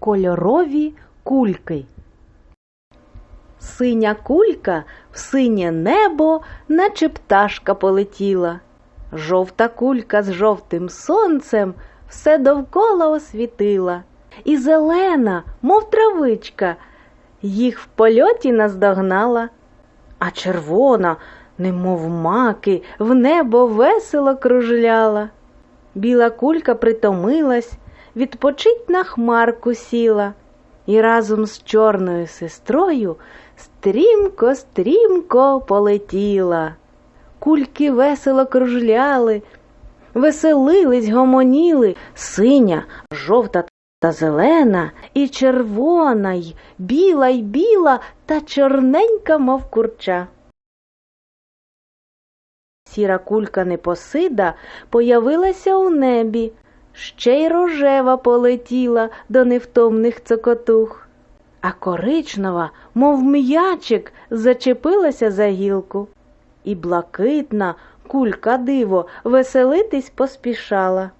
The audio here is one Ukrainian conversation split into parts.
Кольорові кульки. Синя кулька в синє небо, наче пташка полетіла. Жовта кулька з жовтим сонцем все довкола освітила. І зелена, мов травичка, їх в польоті наздогнала. А червона, немов маки, в небо весело кружляла. Біла кулька притомилась, відпочить на хмарку сіла, і разом з чорною сестрою стрімко, стрімко полетіла. Кульки весело кружляли, веселились, гомоніли, синя, жовта та зелена, і червона, й біла й біла та чорненька, мов курча. Сіра кулька непосида появилася у небі, ще й рожева полетіла до невтомних цокотух, а коричнева, мов м'ячик, зачепилася за гілку, і блакитна кулька диво веселитись поспішала.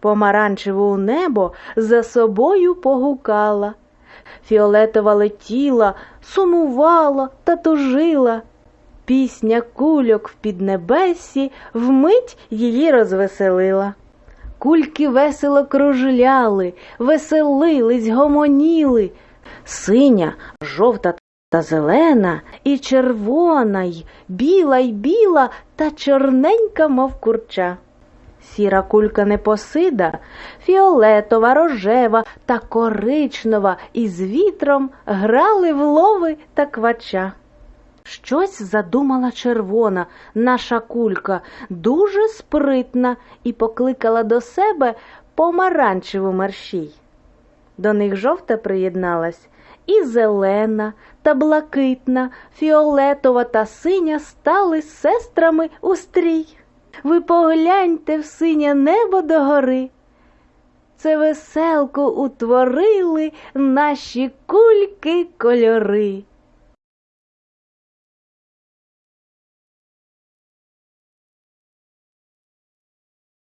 Помаранчеву у небо за собою погукала. Фіолетова летіла, сумувала та тужила. Пісня кульок в піднебесі вмить її розвеселила. Кульки весело кружляли, веселились, гомоніли. Синя, жовта та зелена, і червона, й біла й біла та чорненька, мов курча. Сіра кулька непосида, фіолетова, рожева та коричнева із вітром грали в лови та квача. Щось задумала червона, наша кулька, дуже спритна, і покликала до себе помаранчеву мерщій. До них жовта приєдналась, і зелена та блакитна, фіолетова та синя стали сестрами у стрій. Ви погляньте в синє небо догори. Це веселку утворили наші кульки кольори.